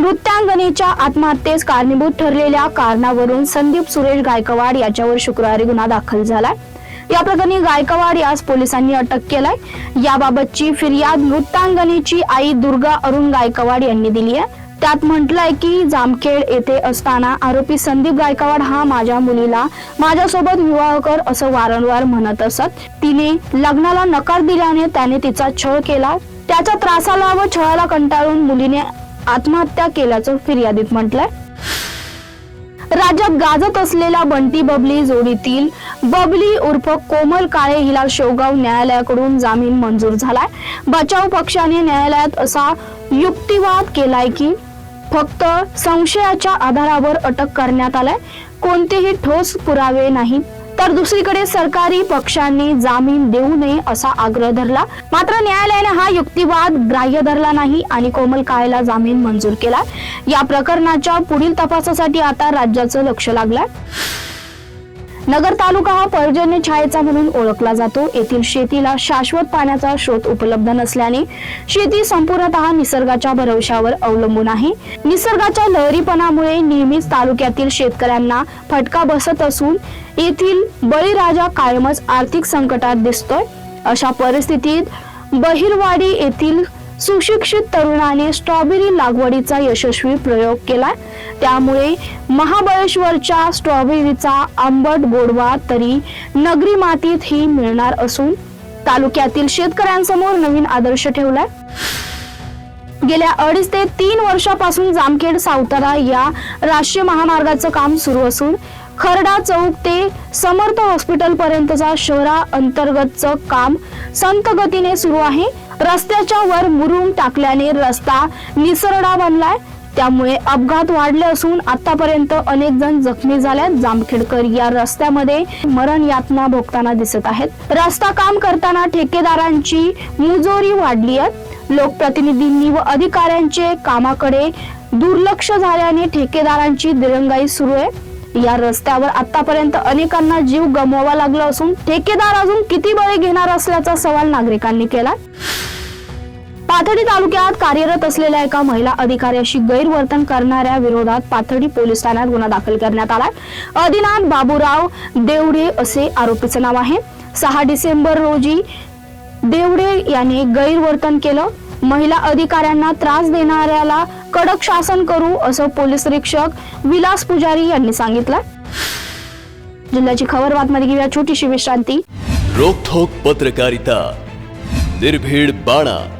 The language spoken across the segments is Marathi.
नृत्यांगनेच्या आत्महत्येस कारणीभूत ठरलेल्या कारणावरून संदीप सुरेश गायकवाड याच्यावर शुक्रवारी गुन्हा दाखल झालाय. या प्रकरणी गायकवाड यास पोलिसांनी अटक केलाय. याबाबतची फिर्याद नृत्यांगनेची आई दुर्गा अरुण गायकवाड यांनी दिली आहे. त्यात म्हटलंय की जामखेड येथे असताना आरोपी संदीप गायकवाड हा माझ्या मुलीला माझ्यासोबत विवाह कर असं वारंवार म्हणत असत. तिने लग्नाला नकार दिल्याने त्याने तिचा छळ केला. त्याच्या त्रासाला व छळाला कंटाळून मुलीने आत्महत्या केल्याचं फिर्यादीत म्हटलंय. राज्यात गाजत असलेल्या बंटी बबली जोडीतील बबली उर्फ कोमल काळे हिला शेवगाव न्यायालयाकडून जामीन मंजूर झालाय. बचाव पक्षाने न्यायालयात असा युक्तिवाद केलाय की फक्त संशयाच्या आधारावर अटक करण्यात आलाय. कोणतेही ठोस पुरावे नाहीत तर दुसरीकडे सरकारी पक्षांनी जामीन देऊ नये असा आग्रह धरला. मात्र न्यायालयाने हा युक्तिवाद ग्राह्य धरला नाही आणि कोमल कायला जामीन मंजूर केला. या प्रकरणाच्या पुढील तपासासाठी आता राज्याचं लक्ष लागलंय. नगर तालुका हा पर्जन्य छायेचा म्हणून ओळखला जातो. येथील शेतीला शाश्वत पाण्याचा स्रोत उपलब्ध नसल्याने शेती संपूर्णतः निसर्गाच्या भरवशावर अवलंबून आहे. निसर्गाच्या लहरीपणामुळे नेहमीच तालुक्यातील शेतकऱ्यांना फटका बसत असून येथील बळीराजा कायमच आर्थिक संकटात दिसतोय. अशा परिस्थितीत बहिरवाडी येथील सुशिक्षित तरुणाने स्ट्रॉबेरी लागवडीचा यशस्वी प्रयोग केला त्यामुळे महाबळेश्वरच्या स्ट्रॉबेरीचा आंबट गोडवा तरी नगरी मातीत ही मिळणार असून तालुक्यातील शेतकऱ्यांसमोर नवीन आदर्श ठेवलाय. गेल्या अडीच ते तीन वर्षापासून जामखेड सावतारा या राष्ट्रीय महामार्गाचं काम सुरू असून खरडा चौक ते समर्थ हॉस्पिटल पर्यंतचा शहरा अंतर्गतचं काम संत गतीने सुरू आहे. रस्त्याच्या वर मुरुम टाकल्याने रस्ता निसरडा बनलाय. त्यामुळे अपघात वाढले असून आतापर्यंत अनेक जण जखमी झाल्यात. जामखेडकर या रस्त्यामध्ये मरण यातना भोगताना दिसत आहेत. रस्ता काम करताना ठेकेदारांची मुजोरी वाढली आहे. लोकप्रतिनिधींनी व अधिकाऱ्यांचे कामाकडे दुर्लक्ष झाल्याने ठेकेदारांची दिरंगाई सुरू आहे. या रस्त्यावर आतापर्यंत अनेकांना जीव गमवावा लागला असून ठेकेदार अजून किती बळी घेणार असल्याचा सवाल नागरिकांनी केला पाथर्डी तालुक्यात कार्यरत असलेल्या एका महिला अधिकाऱ्याशी गैरवर्तन करणाऱ्या विरोधात पाथर्डी पोलीस ठाण्यात गुन्हा दाखल करण्यात आलाय. अदिनाथ बाबूराव देवडे असे आरोपीचं नाव आहे. सहा डिसेंबर रोजी देवडे याने गैरवर्तन केलं. महिला अधिकाऱ्यांना त्रास देणाऱ्याला कडक शासन करू असं पोलीस निरीक्षक विलास पुजारी यांनी सांगितलं. जिल्ह्याची खबर बातमी घेऊया. छोटीशी विश्रांती. रोखोक पत्रकारिता. निर्भीड बाणा.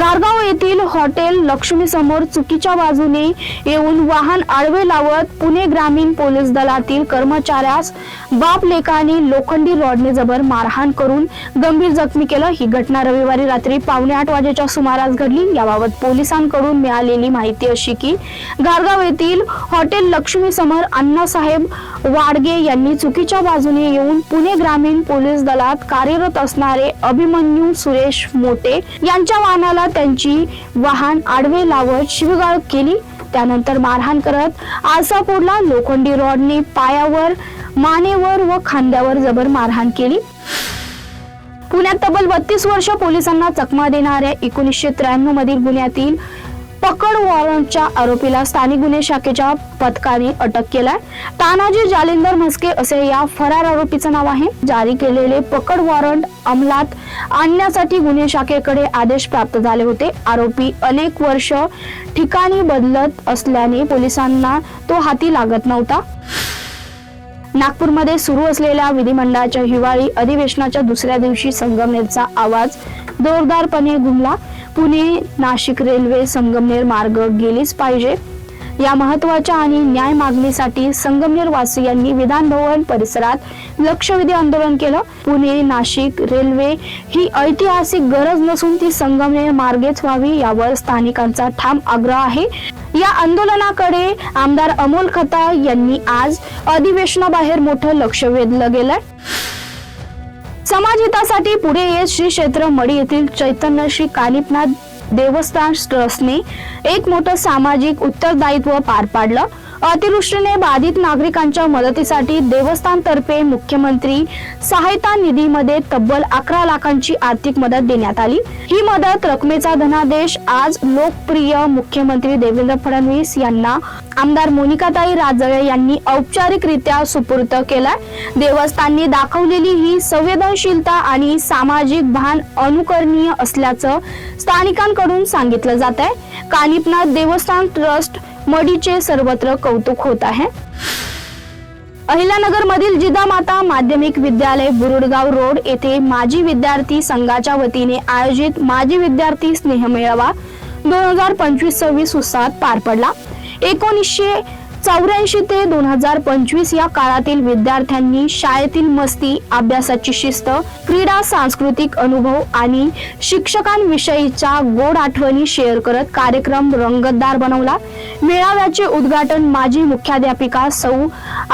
गारगाव येथील हॉटेल लक्ष्मी समोर चुकीच्या बाजूने येऊन वाहन आडवे लावत पुणे ग्रामीण पोलीस दलातील कर्मचाऱ्यास बाप लेखाने लोखंडी रॉडने जबर मारहाण करून गंभीर जखमी केलं. ही घटना रविवारी रात्री पावणे आठ वाजेच्या सुमारास घडली. याबाबत पोलिसांकडून मिळालेली माहिती अशी की गारगाव येथील हॉटेल लक्ष्मी समोर अण्णासाहेब वाडगे यांनी चुकीच्या बाजूने येऊन पुणे ग्रामीण पोलीस दलात कार्यरत असणारे अभिमन्यू सुरेश मोटे यांच्या वाहनाला त्यांची वाहन आडवे लावत शिवगाळ केली. त्यानंतर मारहाण करत आसापूरला लोखंडी रॉडने पायावर मानेवर व खांद्यावर जबर मारहाण केली. पुण्यात तब्बल बत्तीस वर्ष पोलिसांना चकमा देणाऱ्या एकोणीसशे त्र्याण्णव मधील गुन्ह्यातील पकड वॉरंटच्या आरोपीला स्थानिक गुन्हे शाखेच्या पथकाने अटक केलाय. तानाजी जालिंदर म्हस्के असे या फरार आरोपीचं नाव आहे. जारी केलेले पकड वॉरंट अंमलात आणण्यासाठी गुन्हे शाखेकडे आदेश प्राप्त झाले होते. आरोपी अनेक वर्ष ठिकाणी बदलत असल्याने पोलिसांना तो हाती लागत नव्हता. नागपूरमध्ये सुरू असलेल्या विधिमंडळाच्या हिवाळी अधिवेशनाच्या दुसऱ्या दिवशी संगमनेरचा आवाज जोरदारपणे घुमला. पुणे नाशिक रेल्वे संगमनेर मार्ग गेलीच पाहिजे. या महत्त्वाच्या आणि न्याय मागणीसाठी संगमनेर वासियांनी विधान भवन परिसरात लक्षवेधी आंदोलन केलं. पुणे नाशिक रेल्वे ही ऐतिहासिक गरज नसून ती संगमनेर मार्गेच व्हावी यावर स्थानिकांचा ठाम आग्रह आहे. या आंदोलनाकडे आमदार अमोल खता यांनी आज अधिवेशनाबाहेर मोठं लक्ष वेधलं गेलंय. समाजहितासाठी पुढे येत श्री क्षेत्र मडी येथील चैतन्य श्री कालिपनाथ देवस्थान ट्रस्टने एक मोठं सामाजिक उत्तरदायित्व पार पाडलं. अतिवृष्टीने बाधित नागरिकांच्या मदतीसाठी देवस्थानतर्फे मुख्यमंत्री सहायता निधीमध्ये तब्बल अकरा लाखांची आर्थिक मदत देण्यात आली. ही मदत रकमेचा धनादेश आज लोकप्रिय मुख्यमंत्री देवेंद्र फडणवीस यांना आमदार मोनिकाताई राजळे यांनी औपचारिकरित्या सुपूर्द केलाय. देवस्थानने दाखवलेली ही संवेदनशीलता आणि सामाजिक भान अनुकरणीय असल्याचं स्थानिकांकडून सांगितलं जात आहे कानिपनाथ देवस्थान ट्रस्ट मडीचे सर्वत्र कौतुक होत आहे. अहिल्यानगर मधील जिजामाता माध्यमिक विद्यालय बुरुडगाव रोड येथे माजी विद्यार्थी संघाच्या वतीने आयोजित माजी विद्यार्थी स्नेहमेळावा दोन हजार पंचवीस सव्वीस उत्साहात पार पडला. एकोणीसशे चौऱ्याऐंशी ते दोन हजार पंचवीस या काळातील विद्यार्थ्यांनी शाळेतील मस्ती अभ्यासाची शिस्त क्रीडा सांस्कृतिक अनुभव आणि शिक्षकांविषयीच्या गोड आठवणी शेअर करत कार्यक्रम रंगतदार बनवला. मेळाव्याचे उद्घाटन माजी मुख्याध्यापिका सौ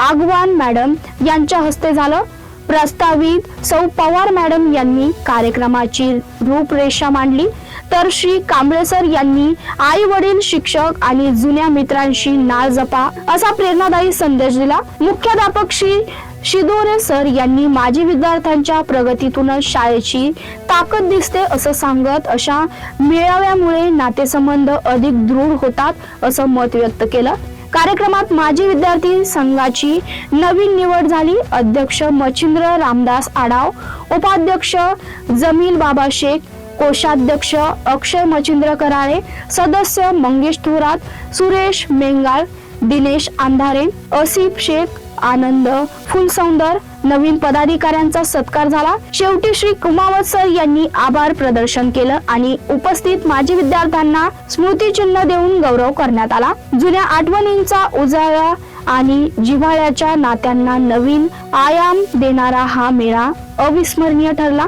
आगवान मॅडम यांच्या हस्ते झालं. प्रस्तावित सौ पवार मॅडम यांनी कार्यक्रमाची रूपरेषा मांडली. तर श्री कांबळे सर यांनी आई वडील शिक्षक आणि जुन्या मित्रांशी नाळ जपा असा प्रेरणादायी संदेश दिला. मुख्याध्यापक श्री शिदोरे सर यांनी माजी विद्यार्थ्यांच्या प्रगतीतूनच शाळेची ताकद दिसते असं सांगत अशा मेळाव्यामुळे नातेसंबंध अधिक दृढ होतात असं मत व्यक्त केलं. कार्यक्रमात माजी विद्यार्थी संघाची नवीन निवड झाली. अध्यक्ष मच्छिंद्र रामदास आडाव उपाध्यक्ष जमील बाबा शेख कोषाध्यक्ष अक्षय मच्छिंद्र कराळे सदस्य मंगेश थोरात सुरेश मेंगाळ दिनेश आंधारे असिफ शेख आनंद फुलसौंदर नवीन पदाधिकाऱ्यांचा सत्कार झाला. शेवटी श्री कुमावत सर यांनी आभार प्रदर्शन केलं आणि उपस्थित माजी विद्यार्थ्यांना स्मृतिचिन्ह देऊन गौरव करण्यात आला. जुन्या आठवणींचा उजाळा आणि जिव्हाळ्याच्या नात्यांना नवीन आयाम देणारा हा मेळा अविस्मरणीय ठरला.